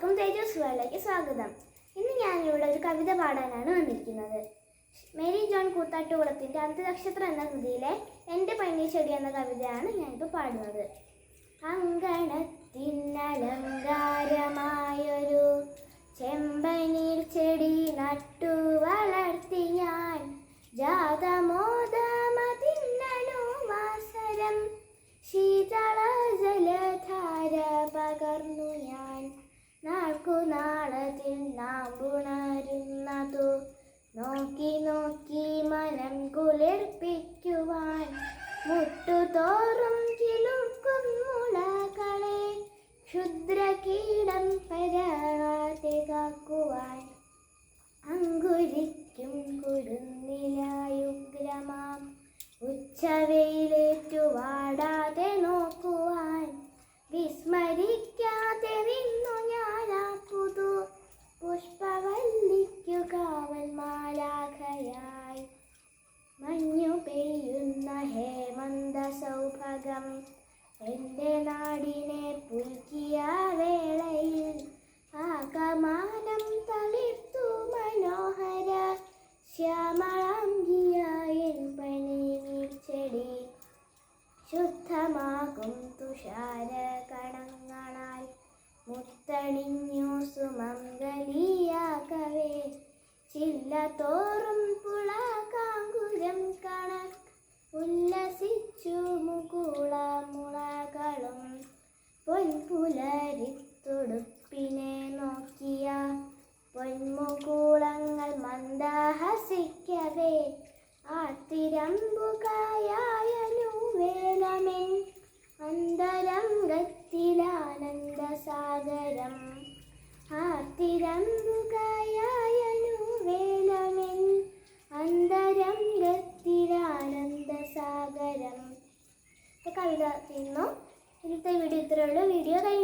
എല്ലാവർക്കും തേജസ് വേലയ്ക്ക് സ്വാഗതം. ഇന്ന് ഞാനിവിടെ ഒരു കവിത പാടാനാണ് വന്നിരിക്കുന്നത്. മേരി ജോൺ കൂത്താട്ടുകുളത്തിന്റെ അന്ത്യനക്ഷത്രം എന്ന കൃതിയിലെ എന്റെ പൈനി ചെടി എന്ന കവിതയാണ് ഞാനിപ്പോൾ പാടുന്നത്. അങ്കണത്തിനലങ്കാരമായൊരു ചെമ്പനീർ ചെടി നട്ടു വളർത്തി ഞാൻ. ജാതമോദമതിന്നനുവാസരം ശീതള ജലധാര പകർന്നു നാളത്തിൽ നാം ഉണരുന്നതു. നോക്കി നോക്കി മനം കുളിർപ്പിക്കുവാൻ മുട്ടുതോറും ചിലുക്കും മുളകളെ ക്ഷുദ്രകീടം പരാതെ കാക്കുവാൻ അങ്കുരിക്കും കൊടുന്നിലായുഗ്രമാം ഉച്ചവെയിലേറ്റു കാവൽ മാലാഖയായി. മഞ്ഞു പെയ്യുന്ന ഹേമന്ത സൗഭഗം എന്റെ നാടിനെ പുൽക്കിയ വേളയിൽ ആകമാനം തളിർത്തു മനോഹര ശ്യാമളാംഗിയായ പനി ചെടി. ശുദ്ധമാകും തുഷാര കണങ്ങളാൽ മുത്തണിഞ്ഞു സുമംഗലിയാകവേ. ചില്ല തോറും പുളകാങ്കുരം കണക്ക് ഉല്ലസിച്ചു മുകുള മുളകളും പൊൻപുലരിത്തുടുപ്പിനെ നോക്കിയ പൊന്മുകൂളങ്ങൾ മന്ദഹസിക്കവേ. ആത്തിരമ്പുകായായനു അന്തരംഗത്തിലാനന്ദസാഗരം. അന്തരംഗത്തിലാനന്ദ വരാം കവിത ഇന്നത്തെ വീഡിയോ ഇത്രയുള്ള വീഡിയോ കഴിഞ്ഞു